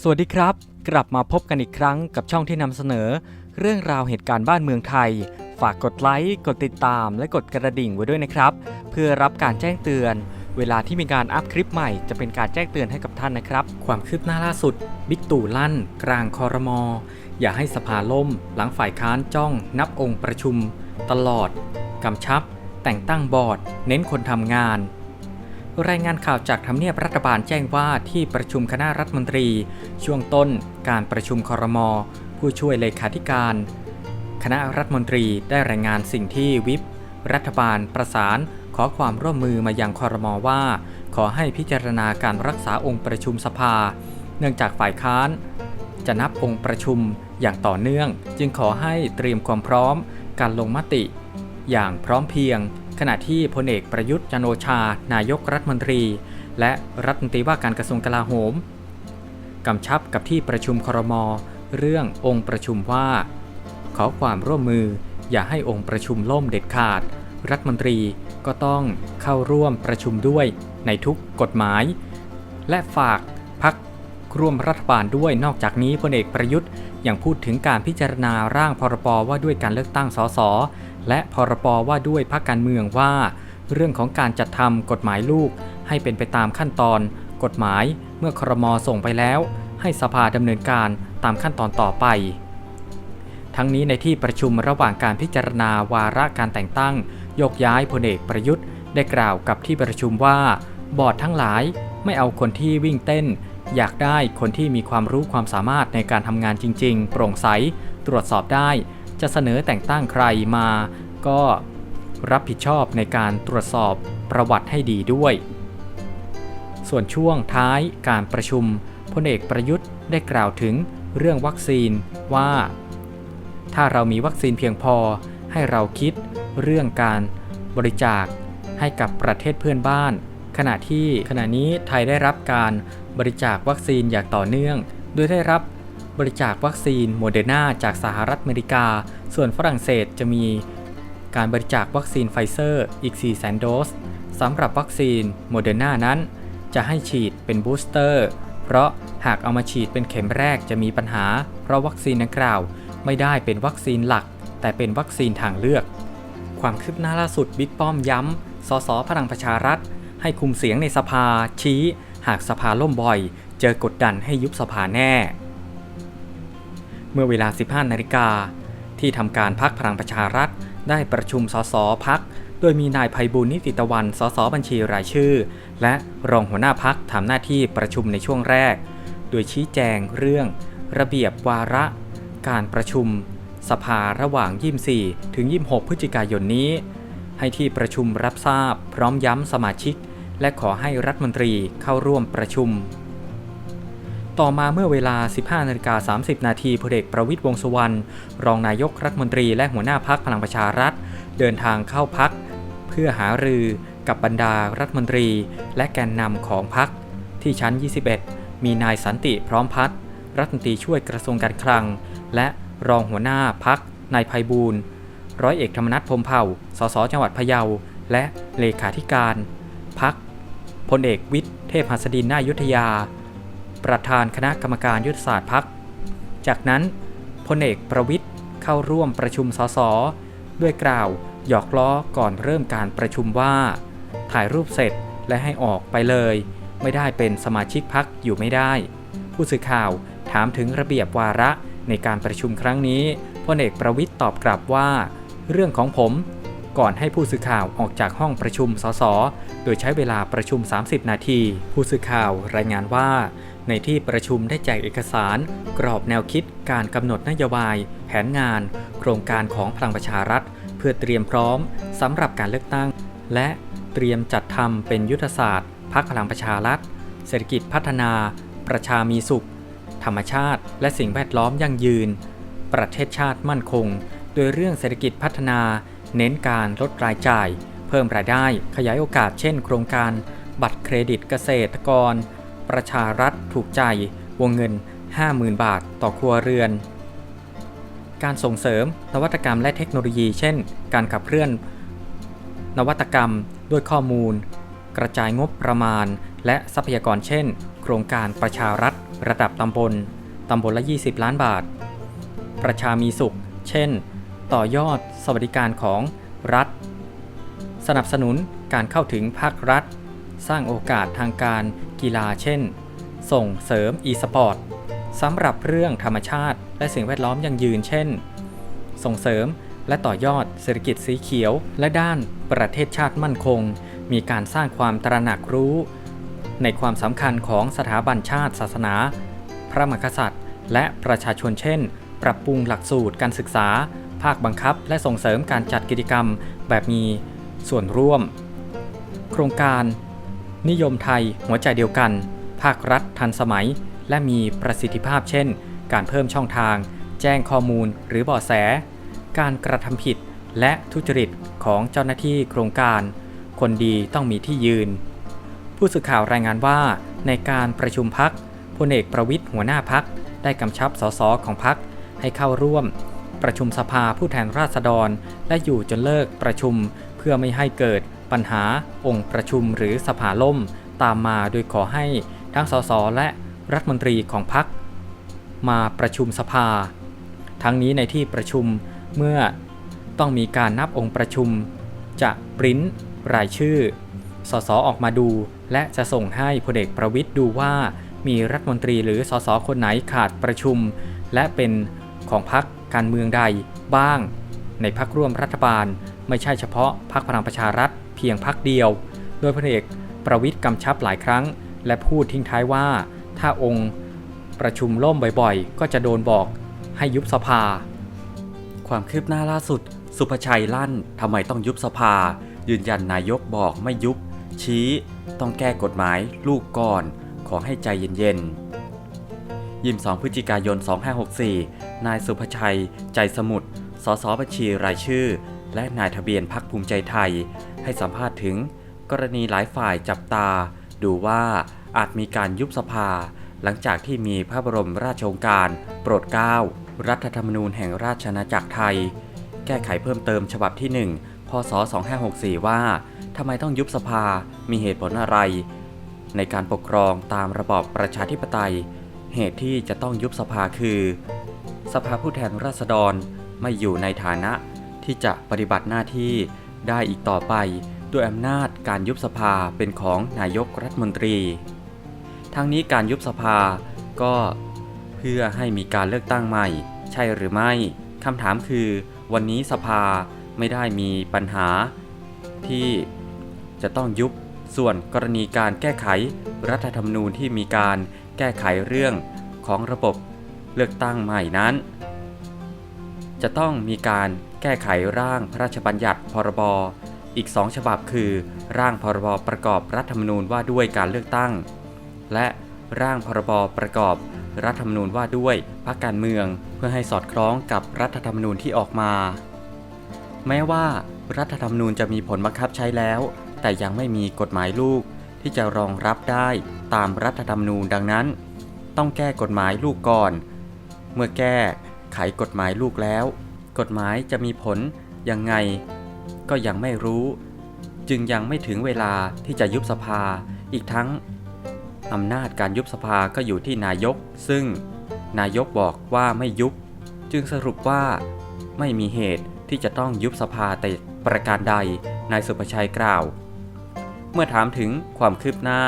สวัสดีครับ กลับมาพบกันอีกครั้งกับช่องที่นำเสนอ เรื่องราวเหตุการณ์บ้านเมืองไทย ฝากกดไลค์กดติดตาม และกดกระดิ่งไว้ด้วยนะครับ เพื่อรับการแจ้งเตือน เวลาที่มีการอัพคลิปใหม่จะเป็นการแจ้งเตือนให้กับท่านนะครับ ความคืบหน้าล่าสุด บิ๊กตู่ลั่น กลางคอรมอ อย่าให้สภาล่ม หลังฝ่ายค้านจ้อง นับองค์ประชุม ตลอดกำชับ แต่งตั้งบอร์ด เน้นคนทำงาน รายงานข่าวจากทำเนียบรัฐบาลแจ้งว่าที่ประชุมคณะรัฐมนตรี ช่วงต้นการประชุมคอรมอผู้ช่วยเลขาธิการ คณะรัฐมนตรีได้รายงานสิ่งที่วิปรัฐบาลประสานขอความร่วมมือมายังคอรมอว่า ขอให้พิจารณาการรักษาองค์ประชุมสภา เนื่องจากฝ่ายค้าน จะนับองค์ประชุมอย่างต่อเนื่อง จึงขอให้เตรียมความพร้อม การลงมติ อย่างพร้อมเพรียง ขณะที่พลเอกประยุทธ์จันโอชา นายกรัฐมนตรี และรัฐมนตรีว่าการกระทรวงกลาโหมกำชับกับที่ประชุมครม เรื่ององค์ประชุมว่า ขอความร่วมมืออย่าให้องค์ประชุมล่มเด็ดขาด รัฐมนตรีก็ต้องเข้าร่วมประชุมด้วยในทุกกฎหมาย และฝากพัก ร่วมรัฐบาลด้วยนอกจากนี้พลเอกประยุทธ์ยังพูดถึงการพิจารณาร่างพรบว่าด้วยการเลือกตั้งสสและพรบว่าด้วยพรรคการเมืองว่า เรื่องของการจัดทำกฎหมายลูก ให้เป็นไปตามขั้นตอน กฎหมายเมื่อครมส่งไปแล้ว ให้สภาดำเนินการตามขั้นตอนต่อไป ทั้งนี้ในที่ประชุมระหว่างการพิจารณาวาระการแต่งตั้ง ยกย้ายพลเอกประยุทธ์ ได้กล่าวกับที่ประชุมว่า บอร์ดทั้งหลายไม่เอาคนที่วิ่งเต้น อยากได้คนที่มีความรู้ความสามารถในการทำงานจริง ๆ โปร่งใส ตรวจสอบได้ จะเสนอแต่งตั้งใครมา ก็รับผิดชอบในการตรวจสอบประวัติให้ดีด้วย ส่วนช่วงท้ายการประชุมพลเอกประยุทธ์ได้กล่าวถึงเรื่องวัคซีนว่า ถ้าเรามีวัคซีนเพียงพอให้เราคิดเรื่องการบริจาคให้กับประเทศเพื่อนบ้าน ขณะที่ขณะนี้ไทยได้รับการ บริจาควัคซีนอย่างต่อเนื่อง โดยได้รับบริจาควัคซีนโมเดอร์นาจากสหรัฐอเมริกา ส่วนฝรั่งเศสจะมีการบริจาควัคซีนไฟเซอร์อีก 4 0 0 0 0โดสสำหรับวัคซีนโมเดอร์นานั้น จะให้ฉีดเป็นบูสเตอร์ เพราะหากเอามาฉีดเป็นเข็มแรกจะมีปัญหา เพราะวัคซีนดังกล่าว ไม่ได้เป็นวัคซีนหลัก แต่เป็นวัคซีนทางเลือก ความคืบหน้าล่าสุดบิ๊กป้อมย้ำสสพลังประชารัฐ ให้คุมเสียงในสภาชี้ หากสภาล่มบ่อย เจอกดดันให้ยุบสภาแน่ เมื่อเวลา 15 นาฬิกา ที่ทำการพักพลังประชารัฐ ได้ประชุมสสพัก โดยมีนายภัยบุญนิติตะวันสสบัญชีรายชื่อ และรองหัวหน้าพักทำหน้าที่ประชุมในช่วงแรก โดยชี้แจงเรื่อง ระเบียบวาระ การประชุม สภาระหว่าง 24 ถึง 26 พฤศจิกายนนี้ให้ที่ประชุมรับทราบพร้อมย้ำสมาชิก และขอให้รัฐมนตรีเข้าร่วมประชุม ต่อมาเมื่อเวลา 15นาฬิกา30 นาทีพลเอกประวิตยวงสุวรรณรองนายกรัฐมนตรีและหัวหน้าพักพลังประชารัฐ เดินทางเข้าพัก เพื่อหารือกับบรรดารัฐมนตรี และแกนนำของพักที่ชั้น 21 มีนายสันติพร้อมพัฒน์รัฐมนตรีช่วยกระทรวงการคลัง และรองหัวหน้าพักนายภัยบูลร้อยเอกธรรมนัฐพรมเผ่า สสจังหวัดพะเยา และเลขาธิการ พักพลเอกวิทย์เทพหัสดินนายุทธยา ประธานคณะกรรมการยุทธศาสตร์พัก จากนั้นพลเอกประวิทย์เข้าร่วมประชุมสสด้วยกล่าวหยอกล้อก่อนเริ่มการประชุมว่า ถ่ายรูปเสร็จและให้ออกไปเลย ไม่ได้เป็นสมาชิกพักอยู่ไม่ได้ ผู้สื่อข่าวถามถึงระเบียบวาระในการประชุมครั้งนี้พลเอกประวิทย์ตอบกลับว่า เรื่องของผม ก่อนให้ผู้สื่อข่าวออกจากห้องประชุมสส โดยใช้เวลาประชุม 30 นาที ผู้สื่อข่าวรายงานว่า ในที่ประชุมได้แจกเอกสาร กรอบแนวคิด การกำหนดนโยบาย แผนงาน โครงการของพลังประชารัฐ เพื่อเตรียมพร้อมสำหรับการเลือกตั้ง และเตรียมจัดทำเป็นยุทธศาสตร์พักพลังประชารัฐ เศรษฐกิจพัฒนา ประชามีสุข ธรรมชาติ และสิ่งแวดล้อมยั่งยืน ประเทศชาติมั่นคง โดยเรื่องเศรษฐกิจพัฒนา เน้นการลดรายจ่าย เพิ่มรายได้ขยายโอกาสเช่น โครงการ บัตรเครดิตเกษตรกร ประชารัฐถูกใจ วงเงิน 50,000 บาทต่อครัวเรือน การส่งเสริมนวัตกรรมและเทคโนโลยี เช่น การขับเคลื่อน นวัตกรรมด้วยข้อมูล กระจายงบประมาณ และทรัพยากรเช่น โครงการประชารัฐ ระดับตำบลตำบลละ 20 ล้านบาท ประชามีสุข เช่น ต่อยอดสวัสดิการของรัฐ สนับสนุนการเข้าถึงภาครัฐ สร้างโอกาสทางการกีฬาเช่น ส่งเสริม e-sport สำหรับเรื่องธรรมชาติ และสิ่งแวดล้อมยังยืน เช่น ส่งเสริมและต่อยอดเศรษฐกิจสีเขียว และด้านประเทศชาติมั่นคง มีการสร้างความตระหนักรู้ ในความสำคัญของสถาบันชาติศาสนา พระมหากษัตริย์ และประชาชนเช่น ปรับปรุงหลักสูตรการศึกษา ภาคบังคับ และส่งเสริมการจัดกิจกรรมแบบมีส่วนร่วม โครงการ นิยมไทยหัวใจเดียวกัน ภาครัฐทันสมัย และมีประสิทธิภาพเช่น การเพิ่มช่องทาง แจ้งข้อมูลหรือเบาะแส การกระทำผิดและทุจริตของเจ้าหน้าที่โครงการ คนดีต้องมีที่ยืน ผู้สื่อข่าวรายงานว่า ในการประชุมพักพลเอกประวิทย์หัวหน้าพักได้กำชับสสของพักให้เข้าร่วม ประชุมสภาผู้แทนราษฎร และอยู่จนเลิกประชุม เพื่อไม่ให้เกิดปัญหาองค์ประชุมหรือสภาล่ม ตามมาโดยขอให้ทั้งสสและรัฐมนตรีของพักมาประชุมสภา ทั้งนี้ในที่ประชุมเมื่อต้องมีการนับองค์ประชุม จะปริ้นรายชื่อ สสออกมาดู และจะส่งให้พลเอกประวิทย์ดูว่ามีรัฐมนตรีหรือสสคนไหนขาดประชุม และเป็นของพรรค การเมืองใดบ้าง ในพักร่วมรัฐบาล ไม่ใช่เฉพาะพักพลังประชารัฐเพียงพักเดียว โดยพลเอกประวิทย์กำชับหลายครั้ง และพูดทิ้งท้ายว่า ถ้าองค์ประชุมล่มบ่อยๆ ก็จะโดนบอกให้ยุบสภา ความคืบหน้าล่าสุด สุภชัยลั่นทำไมต้องยุบสภา ยืนยันนายกบอกไม่ยุบ ชี้ ต้องแก้กฎหมายลูกก่อน ขอให้ใจเย็นๆ ยิม2พฤศจิกายน 2564 นายสุภชัย ใจสมุทร สสบัญชีรายชื่อ และนายทะเบียนพักภูมิใจไทย ให้สัมภาษณ์ถึง กรณีหลายฝ่ายจับตา ดูว่าอาจมีการยุบสภา หลังจากที่มีพระบรมราชโองการ โปรดเกล้า รัฐธรรมนูญแห่งราชอาณาจักรไทย แก้ไขเพิ่มเติมฉบับที่ 1 พศ 2564 ว่าทำไมต้องยุบสภา มีเหตุผลอะไร ในการปกครองตามระบอบประชาธิปไตย เหตุที่จะต้องยุบสภาคือ สภาผู้แทนราษฎรไม่อยู่ในฐานะที่จะปฏิบัติหน้าที่ได้อีกต่อไปด้วยอำนาจการยุบสภาเป็นของนายกรัฐมนตรี ทั้งนี้การยุบสภาก็เพื่อให้มีการเลือกตั้งใหม่ ใช่หรือไม่คำถามคือ วันนี้สภาไม่ได้มีปัญหา ที่จะต้องยุบส่วนกรณีการแก้ไขรัฐธรรมนูญที่มีการ แก้ไขเรื่องของระบบเลือกตั้งใหม่นั้น จะต้องมีการแก้ไขร่างพระราชบัญญัติพรบอีกสองฉบับคือ ร่างพรบประกอบรัฐธรรมนูญว่าด้วยการเลือกตั้ง และร่างพรบประกอบรัฐธรรมนูญว่าด้วยพรรคการเมืองเพื่อให้สอดคล้องกับรัฐธรรมนูญที่ออกมา แม้ว่ารัฐธรรมนูญจะมีผลบังคับใช้แล้ว แต่ยังไม่มีกฎหมายลูกที่จะรองรับได้ ตามรัฐธรรมนูญดังนั้น ต้องแก้กฎหมายลูกก่อน เมื่อแก้ไขกฎหมายลูกแล้ว กฎหมายจะมีผลยังไง ก็ยังไม่รู้ จึงยังไม่ถึงเวลาที่จะยุบสภาอีกทั้งอำนาจการยุบสภาก็อยู่ที่นายก ซึ่งนายกบอกว่าไม่ยุบ จึงสรุปว่าไม่มีเหตุที่จะต้องยุบสภาแต่ประการใดนายสุภชัยกล่าว เมื่อถามถึงความคืบหน้า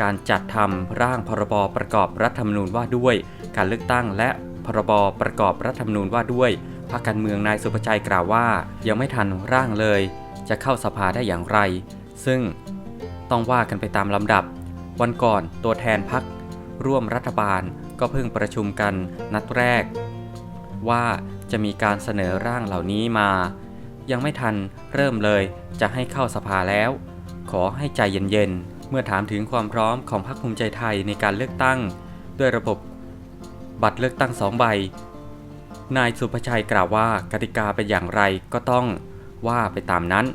การจัดทำร่างพรบประกอบรัฐธรรมนูญว่าด้วย การเลือกตั้งและพรบประกอบรัฐธรรมนูญว่าด้วยพรรคการเมืองนายสุภชัยกล่าวว่า ยังไม่ทันร่างเลย จะเข้าสภาได้อย่างไร ซึ่งต้องว่ากันไปตามลำดับ วันก่อนตัวแทนพักร่วมรัฐบาลก็เพิ่งประชุมกันนัดแรก ว่าจะมีการเสนอร่างเหล่านี้มา ยังไม่ทันเริ่มเลยจะให้เข้าสภาแล้ว ขอให้ใจเย็นๆ เมื่อถามถึงความพร้อมของพรรคภูมิใจไทยในการเลือกตั้ง ด้วยระบบบัตรเลือกตั้งสองใบ นายสุภชัยกล่าวว่ากติกาเป็นอย่างไรก็ต้องว่าไปตามนั้น